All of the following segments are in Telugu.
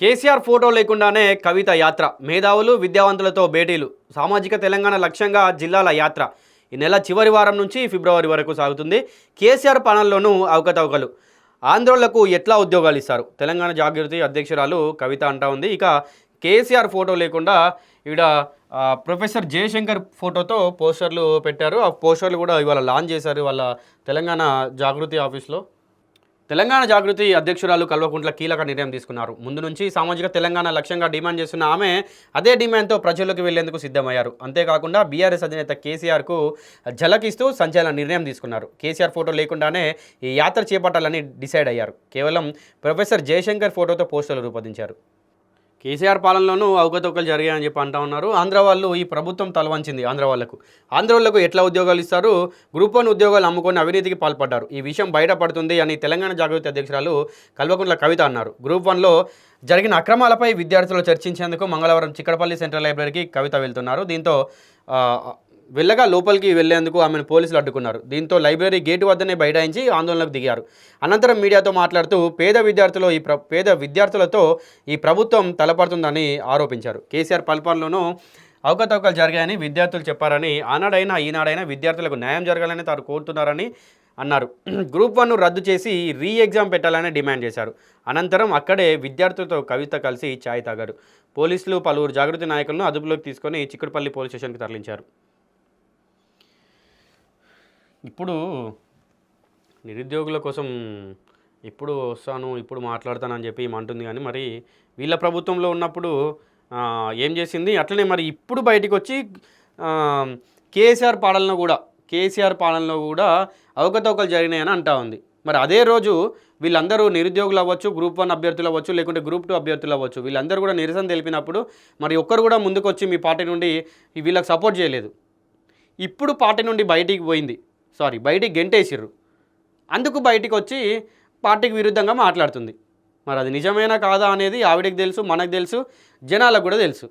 కేసీఆర్ ఫోటో లేకుండానే కవిత యాత్ర. మేధావులు విద్యావంతులతో భేటీలు. సామాజిక తెలంగాణ లక్ష్యంగా జిల్లాల యాత్ర. ఈ నెల చివరి వారం నుంచి ఫిబ్రవరి వరకు సాగుతుంది. కేసీఆర్ పాలనలోనూ అవకతవకలు. ఆంధ్రోళ్ళకు ఎట్లా ఉద్యోగాలు ఇస్తారు? తెలంగాణ జాగృతి అధ్యక్షురాలు కవిత అంటా ఉంది. ఇక కేసీఆర్ ఫోటో లేకుండా ఈడ ప్రొఫెసర్ జయశంకర్ ఫోటోతో పోస్టర్లు పెట్టారు. ఆ పోస్టర్లు కూడా ఇవాళ లాంచ్ చేశారు వాళ్ళ తెలంగాణ జాగృతి ఆఫీస్లో. తెలంగాణ జాగృతి అధ్యక్షురాలు కల్వకుంట్ల కీలక నిర్ణయం తీసుకున్నారు. ముందు నుంచి సామాజిక తెలంగాణ లక్ష్యంగా డిమాండ్ చేస్తున్న ఆమె అదే డిమాండ్తో ప్రజల్లోకి వెళ్ళేందుకు సిద్ధమయ్యారు. అంతేకాకుండా బీఆర్ఎస్ అధినేత కేసీఆర్కు ఝలకిస్తూ సంచలన నిర్ణయం తీసుకున్నారు. కేసీఆర్ ఫోటో లేకుండానే ఈ యాత్ర చేపట్టాలని డిసైడ్ అయ్యారు. కేవలం ప్రొఫెసర్ జయశంకర్ ఫోటోతో పోస్టర్లు రూపొందించారు. కేసీఆర్ పాలనలోనూ అవకతవకలు జరిగాయని చెప్పి అంటా ఉన్నారు. ఆంధ్ర వాళ్ళు ఈ ప్రభుత్వం తలవంచింది ఆంధ్ర వాళ్ళకు. ఆంధ్ర వాళ్ళకు ఎట్లా ఉద్యోగాలు ఇస్తారు? గ్రూప్ వన్ ఉద్యోగాలు అమ్ముకొని అవినీతికి పాల్పడ్డారు. ఈ విషయం బయటపడుతుంది అని తెలంగాణ జాగృతి అధ్యక్షురాలు కల్వకుంట్ల కవిత అన్నారు. గ్రూప్ వన్లో జరిగిన అక్రమాలపై విద్యార్థులు చర్చించేందుకు మంగళవారం చిక్కడపల్లి సెంట్రల్ లైబ్రరీకి కవిత వెళ్తున్నారు. దీంతో వెళ్ళగా లోపలికి వెళ్ళేందుకు ఆమెను పోలీసులు అడ్డుకున్నారు. దీంతో లైబ్రరీ గేటు వద్దనే బైఠాయించి ఆందోళనకు దిగారు. అనంతరం మీడియాతో మాట్లాడుతూ పేద విద్యార్థులు ఈ ప్ర పేద విద్యార్థులతో ఈ ప్రభుత్వం తలపడుతుందని ఆరోపించారు. కేసీఆర్ పల్పాల్లోనూ అవకతవకలు జరిగాయని విద్యార్థులు చెప్పారని ఆనాడైనా ఈనాడైనా విద్యార్థులకు న్యాయం జరగాలని తాను కోరుతున్నారని అన్నారు. గ్రూప్ వన్ను రద్దు చేసి రీ ఎగ్జామ్ పెట్టాలని డిమాండ్ చేశారు. అనంతరం అక్కడే విద్యార్థులతో కవిత కలిసి ఛాయ్ తాగారు. పోలీసులు పలువురు జాగృతి నాయకులను అదుపులోకి తీసుకొని చిక్కుడుపల్లి పోలీస్ స్టేషన్కి తరలించారు. ఇప్పుడు నిరుద్యోగుల కోసం ఇప్పుడు వస్తాను ఇప్పుడు మాట్లాడతానని చెప్పి ఏమంటుంది కానీ మరి వీళ్ళ ప్రభుత్వంలో ఉన్నప్పుడు ఏం చేసింది? అట్లనే మరి ఇప్పుడు బయటకు వచ్చి కేసీఆర్ పాలనలో కూడా కేసీఆర్ పాలనలో కూడా అవకతవకలు జరిగినాయని అంటా ఉంది. మరి అదే రోజు వీళ్ళందరూ నిరుద్యోగులు అవ్వచ్చు గ్రూప్ వన్ అభ్యర్థులు అవ్వచ్చు లేకుంటే గ్రూప్ టూ అభ్యర్థులు అవ్వచ్చు వీళ్ళందరూ కూడా నిరసన తెలిపినప్పుడు మరి ఒక్కరు కూడా ముందుకు వచ్చి మీ పార్టీ నుండి వీళ్ళకి సపోర్ట్ చేయలేదు. ఇప్పుడు పార్టీ నుండి బయటికి పోయింది. సారీ బయటికి గెంటేసిర్రు. అందుకు బయటికి వచ్చి పార్టీకి విరుద్ధంగా మాట్లాడుతుంది. మరి అది నిజమేనా కాదా అనేది ఆవిడకి తెలుసు మనకు తెలుసు జనాలకు కూడా తెలుసు.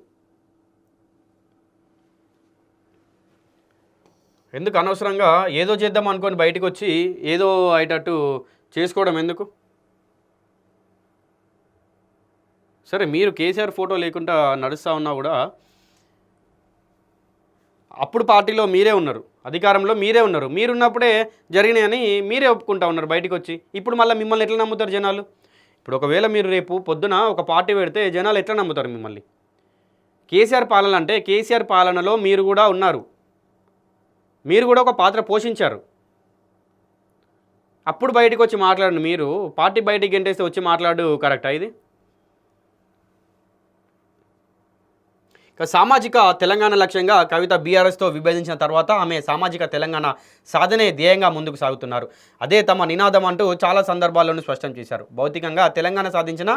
ఎందుకు అనవసరంగా ఏదో చేద్దాం అనుకొని బయటకు వచ్చి ఏదో అయ్యేటట్టు చేసుకోవడం ఎందుకు? సరే మీరు కేసీఆర్ ఫోటో లేకుండా నడుస్తూ ఉన్నా కూడా అప్పుడు పార్టీలో మీరే ఉన్నారు అధికారంలో మీరే ఉన్నారు. మీరున్నప్పుడే జరిగినాయని మీరే ఒప్పుకుంటా ఉన్నారు బయటకు వచ్చి ఇప్పుడు మళ్ళీ మిమ్మల్ని ఎట్లా నమ్ముతారు జనాలు? ఇప్పుడు ఒకవేళ మీరు రేపు పొద్దున ఒక పార్టీ పెడితే జనాలు ఎట్లా నమ్ముతారు మిమ్మల్ని? కేసీఆర్ పాలన అంటే కేసీఆర్ పాలనలో మీరు కూడా ఉన్నారు. మీరు కూడా ఒక పాత్ర పోషించారు. అప్పుడు బయటకు వచ్చి మాట్లాడండి మీరు. పార్టీ బయటికి గెంటేస్తే వచ్చి మాట్లాడు కరెక్టా ఇది? సామాజిక తెలంగాణ లక్ష్యంగా కవిత బీఆర్ఎస్తో విభేదించిన తర్వాత ఆమె సామాజిక తెలంగాణ సాధనే ధ్యేయంగా ముందుకు సాగుతున్నారు. అదే తమ నినాదం అంటూ చాలా సందర్భాల్లోనూ స్పష్టం చేశారు. భౌతికంగా తెలంగాణ సాధించిన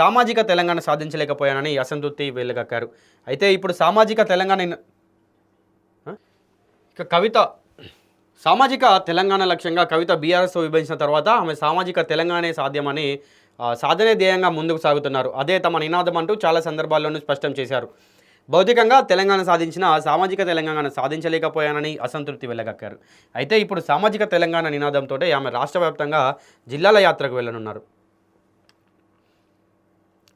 సామాజిక తెలంగాణ సాధించలేకపోయానని అసంతృప్తి వెళ్ళగక్కారు అయితే ఇప్పుడు సామాజిక తెలంగాణ ఇక కవిత సామాజిక తెలంగాణ లక్ష్యంగా కవిత బీఆర్ఎస్తో విభజించిన తర్వాత ఆమె సామాజిక తెలంగాణే సాధ్యమని సాధనే ధ్యేయంగా ముందుకు సాగుతున్నారు. అదే తమ నినాదం అంటూ చాలా సందర్భాల్లోనూ స్పష్టం చేశారు. భౌతికంగా తెలంగాణ సాధించిన సామాజిక తెలంగాణ సాధించలేకపోయానని అసంతృప్తి వెళ్ళగక్కారు అయితే ఇప్పుడు సామాజిక తెలంగాణ నినాదంతో ఆమె రాష్ట్ర వ్యాప్తంగా జిల్లాల యాత్రకు వెళ్ళనున్నారు.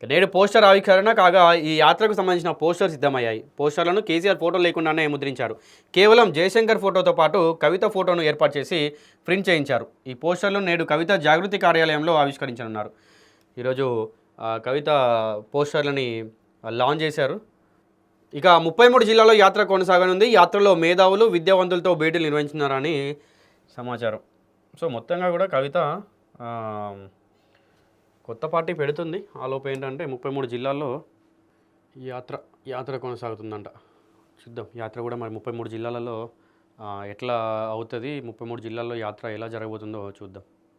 నేడు పోస్టర్ ఆవిష్కరణ కాగా ఈ యాత్రకు సంబంధించిన పోస్టర్ సిద్ధమయ్యాయి. పోస్టర్లను కేసీఆర్ ఫోటో లేకుండానే ముద్రించారు. కేవలం జయశంకర్ ఫోటోతో పాటు కవిత ఫోటోను ఏర్పాటు చేసి ప్రింట్ చేయించారు. ఈ పోస్టర్లు నేడు కవిత జాగృతి కార్యాలయంలో ఆవిష్కరించనున్నారు. ఈరోజు కవిత పోస్టర్లని లాంచ్ చేశారు. ఇక ముప్పై మూడు జిల్లాలో యాత్ర కొనసాగనుంది. యాత్రలో మేధావులు విద్యావంతులతో భేటీలు నిర్వహించినారని సమాచారం. సో మొత్తంగా కూడా కవిత కొత్త పార్టీ పెడుతుంది. ఆలోపు ఏంటంటే ముప్పై మూడు జిల్లాల్లో ఈ యాత్ర యాత్ర కొనసాగుతుందంట. చూద్దాం యాత్ర కూడా మరి ముప్పై మూడు జిల్లాలలో ఎట్లా అవుతుంది? ముప్పై మూడు జిల్లాల్లో యాత్ర ఎలా జరగబోతుందో చూద్దాం.